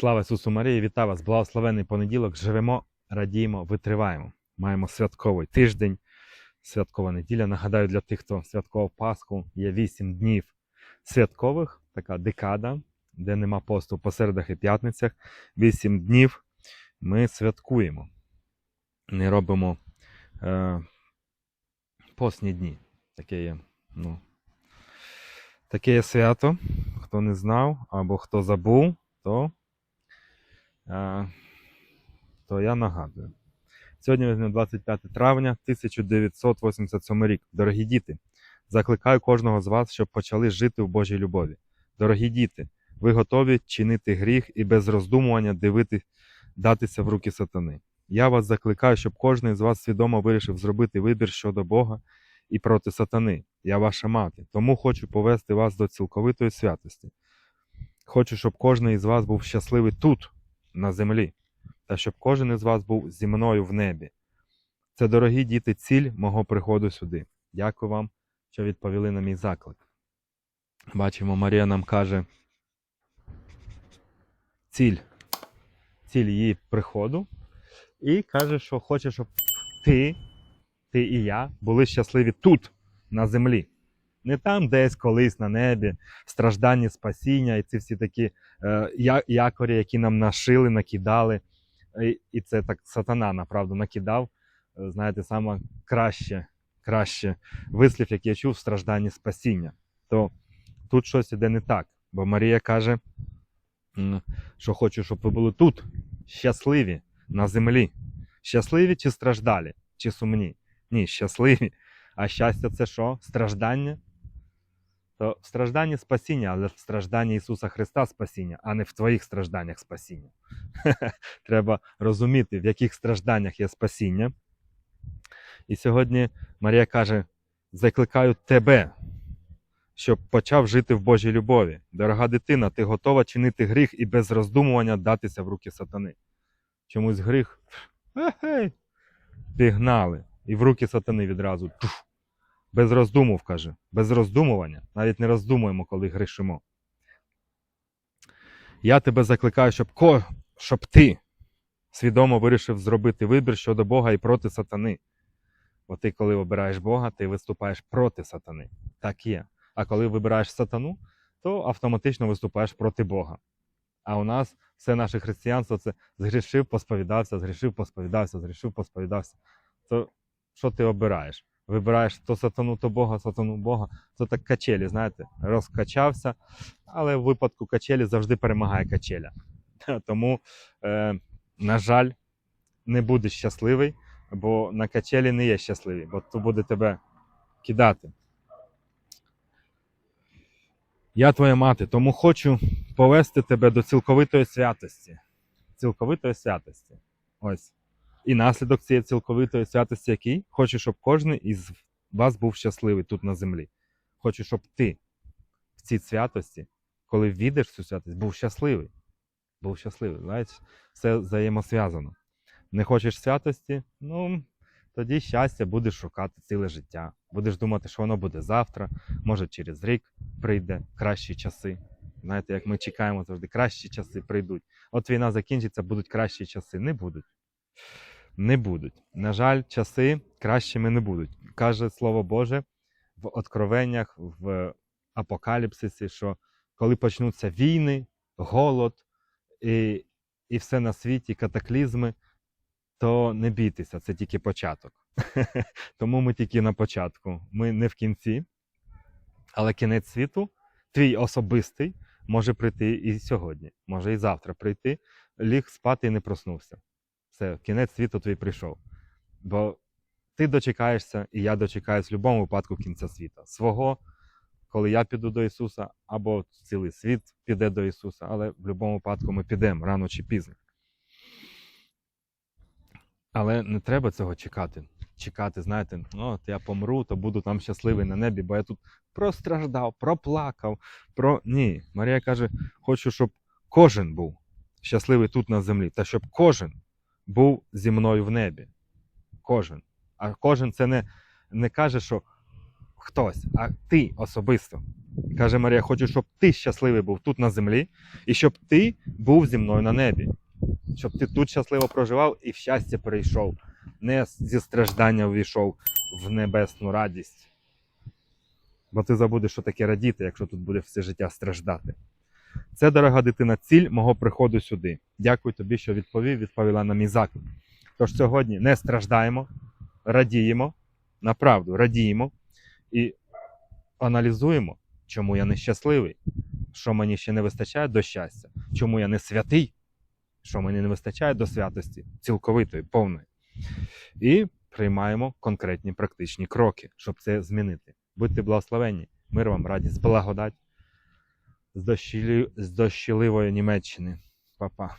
Слава Ісусу Марії, вітаю вас! Благословений понеділок. Живемо, радіємо, витриваємо. Маємо святковий тиждень, святкова неділя. Нагадаю, для тих, хто святкував Пасху, є 8 днів святкових, така декада, де нема посту по середах і п'ятницях. 8 днів ми святкуємо. Не робимо е, постні дні. Таке є, ну, таке є свято. Хто не знав або хто забув, то то я нагадую. Сьогодні візьмемо 25 травня 1987 рік. Дорогі діти, закликаю кожного з вас, щоб почали жити в Божій любові. Дорогі діти, ви готові чинити гріх і без роздумування дивити, датися в руки сатани. Я вас закликаю, щоб кожен з вас свідомо вирішив зробити вибір щодо Бога і проти сатани. Я ваша мати, тому хочу повести вас до цілковитої святості. Хочу, щоб кожен із вас був щасливий тут, на землі, та щоб кожен із вас був зі мною в небі. Це, дорогі діти, ціль мого приходу сюди. Дякую вам, що відповіли на мій заклик. Бачимо, Марія нам каже ціль, ціль її приходу, і каже, що хоче, щоб ти, ти і я були щасливі тут, на землі. Не там десь колись на небі, страждання, спасіння, і ці всі такі е, якорі, які нам нашили, накидали. І, це так сатана, направду, накидав. Е, Знаєте, саме краще, краще вислів, який я чув, страждання, спасіння. То тут щось іде не так. Бо Марія каже, що хочу, щоб ви були тут, щасливі на землі. Щасливі чи страждалі, чи сумні? Ні, щасливі. А щастя це що? Страждання? То в стражданні спасіння, але в стражданні Ісуса Христа спасіння, а не в твоїх стражданнях спасіння. Треба розуміти, в яких стражданнях є спасіння. І сьогодні Марія каже: закликаю тебе, щоб почав жити в Божій любові. Дорога дитина, ти готова чинити гріх і без роздумування датися в руки сатани. Чомусь гріх пігнали. І в руки сатани відразу. Туф. Без роздумів, каже, без роздумування. Навіть не роздумуємо, коли грішимо. Я тебе закликаю, щоб, ко... щоб ти свідомо вирішив зробити вибір щодо Бога і проти сатани. Бо ти, коли обираєш Бога, ти виступаєш проти сатани. Так є. А коли вибираєш сатану, то автоматично виступаєш проти Бога. А у нас все наше християнство це згрішив, посповідався, згрішив, посповідався, згрішив, посповідався. То що ти обираєш? Вибираєш то сатану, то Бога, сатану Бога. Це так качелі, знаєте, розкачався, але в випадку качелі завжди перемагає качеля. Тому, е, на жаль, не будеш щасливий, бо на качелі не є щасливий, бо то буде тебе кидати. Я твоя мати, тому хочу повести тебе до цілковитої святості. Цілковитої святості. Ось. І наслідок цієї цілковитої святості, який хочу, щоб кожен із вас був щасливий тут на землі. Хочу, щоб ти в цій святості, коли війдеш в цю святость, був щасливий. Був щасливий. Знаєте, все взаємосв'язано. Не хочеш святості, ну тоді щастя будеш шукати ціле життя. Будеш думати, що воно буде завтра, може через рік прийде кращі часи. Знаєте, як ми чекаємо завжди, кращі часи прийдуть. От війна закінчиться, будуть кращі часи. Не будуть. Не будуть. На жаль, часи кращими не будуть. Каже Слово Боже в откровеннях, в апокаліпсисі, що коли почнуться війни, голод і, і все на світі, катаклізми, то не бійтеся, це тільки початок. Тому ми тільки на початку. Ми не в кінці, але кінець світу, твій особистий, може прийти і сьогодні, може і завтра прийти, ліг спати і не проснувся. Все, кінець світу твій прийшов. Бо ти дочекаєшся, і я дочекаюсь в будь-якому випадку кінця світа. Свого, коли я піду до Ісуса, або цілий світ піде до Ісуса, але в будь-якому випадку ми підемо рано чи пізно. Але не треба цього чекати. Чекати, знаєте, от я помру, то буду там щасливий на небі, бо я тут простраждав, проплакав. Про... Ні. Марія каже: хочу, щоб кожен був щасливий тут на землі, та щоб кожен був зі мною в небі. Кожен. А кожен це не, не каже, що хтось, а ти особисто. Каже Марія, хочу, щоб ти щасливий був тут на землі, і щоб ти був зі мною на небі. Щоб ти тут щасливо проживав і в щастя перейшов, не зі страждання увійшов в небесну радість. Бо ти забудеш, що таке радіти, якщо тут буде все життя страждати. Це, дорога дитина, ціль мого приходу сюди. Дякую тобі, що відповів, відповіла на мій заклик. Тож сьогодні не страждаємо, радіємо, направду радіємо і аналізуємо, чому я нещасливий, що мені ще не вистачає до щастя, чому я не святий, що мені не вистачає до святості, цілковитої, повної. І приймаємо конкретні практичні кроки, щоб це змінити. Будьте благословенні, мир вам, радість, благодать з дощіливої Німеччини. Па-па.